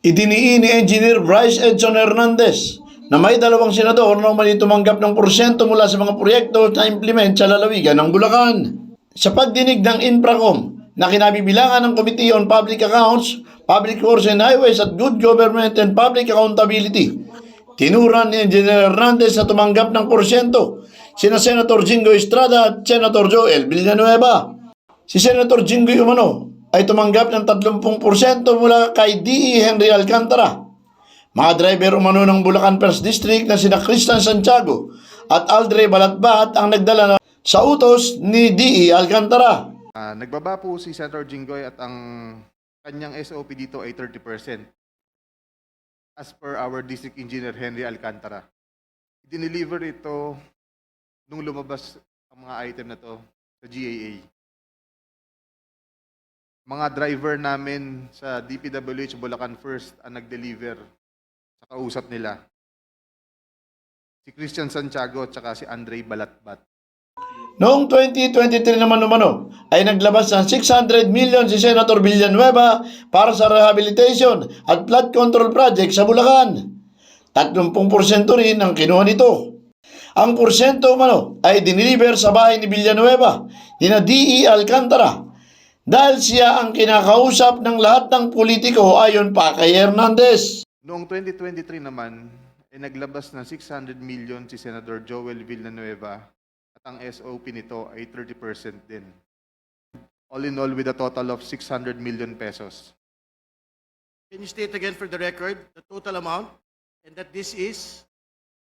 Idiniin ni Engineer Bryce Edson Hernandez na may dalawang senador na umali tumanggap ng porsyento mula sa mga proyekto na implement sa lalawigan ng Bulacan. Sa pagdinig ng Infracom na kinabibilangan ng Committee on Public Accounts, Public Works and Highways at Good Government and Public Accountability, tinuran ni Engineer Hernandez na tumanggap ng porsyento sina Senator Jingo Estrada at Senator Joel Villanueva. Si Senator Jinggoy Umano ay tumanggap ng 30% mula kay D.E. Henry Alcantara. Mga driver umano ng Bulacan First District na sina Christian Santiago at Aldre Balatbat ang nagdala na sa utos ni D.E. Alcantara. Ah, nagbaba po si Senator Jinggoy at ang kanyang SOP dito ay 30% as per our District Engineer Henry Alcantara. Dineliver ito nung lumabas ang mga item na to sa GAA. Mga driver namin sa DPWH Bulacan First ang nag-deliver sa kausap nila. Si Christian Santiago at si Andre Balatbat. Noong 2023 naman umano ay naglabas ng 600 million si Senator Villanueva para sa rehabilitation at flood control project sa Bulacan. 30% rin ang kinuha nito. Ang porsyento umano ay diniliver sa bahay ni Villanueva ni na D.E. Alcantara dahil siya ang kinakausap ng lahat ng politiko ayon pa kay Hernandez. Noong 2023 naman, ay naglabas ng 600 million si Senator Joel Villanueva at ang SOP nito ay 30% din. All in all with a total of 600 million pesos. Can you state again for the record the total amount and that this is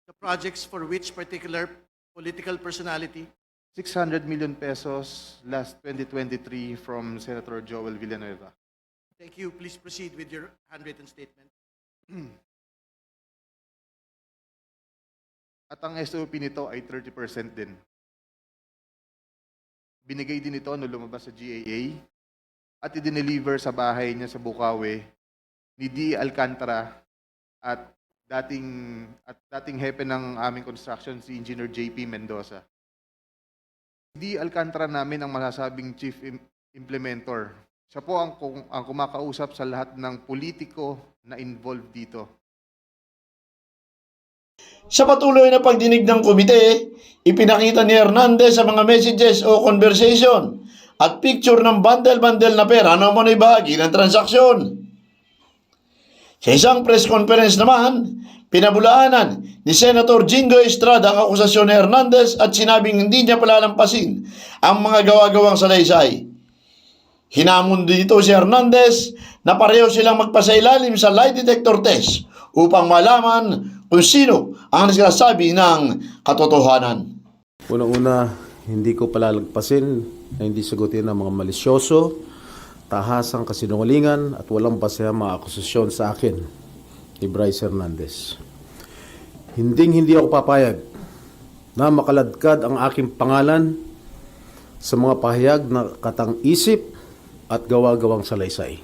the projects for which particular political personality? 600 million pesos last 2023 from Senator Joel Villanueva. Thank you. Please proceed with your handwritten statement. At ang SOP nito ay 30% din. Binigay din ito nung lumabas sa GAA at i-deliver sa bahay niya sa Bukawi ni D. Alcantara at dating at dating hepe ng aming construction si Engineer JP Mendoza. D. Alcantara namin ang masasabing chief im- implementor. Siya po ang, kum- ang kumakausap sa lahat ng politiko na involved dito. Sa patuloy na pagdinig ng komite, ipinakita ni Hernandez sa mga messages o conversation at picture ng bundle-bundle na pera na umano'y bahagi ng transaksyon. Sa isang press conference naman, pinabulaanan ni Senator Jingo Estrada ang akusasyon ni Hernandez at sinabing hindi niya palalampasin ang mga gawa-gawang salaysay. Hinamon dito si Hernandez na pareho silang magpasailalim sa lie detector test upang malaman kung sino ang nagsasabi ng katotohanan. Unang-una, hindi ko palalagpasin na hindi sagutin ng mga malisyoso, tahasang kasinungalingan at walang basehang mga akusasyon sa akin ni Bryce Hernandez. Hinding hindi ako papayag na makaladkad ang aking pangalan sa mga pahayag na katang-isip at gawa-gawang salaysay.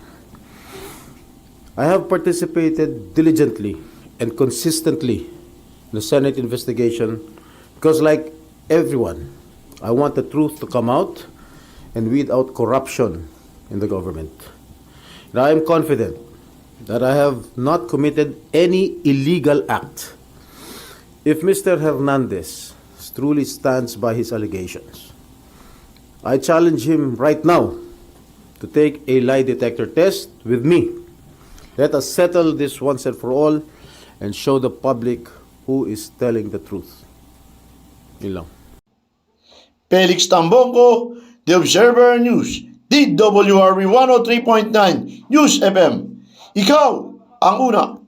I have participated diligently and consistently in the Senate investigation because, like everyone, I want the truth to come out and weed out corruption in the government. And I am confident that I have not committed any illegal act. If Mr. Hernandez truly stands by his allegations, I challenge him right now to take a lie detector test with me. Let us settle this once and for all and show the public who is telling the truth. Yun lang. Felix Tambongko, The Observer News, DWRB 103.9 News FM. Ikaw ang una.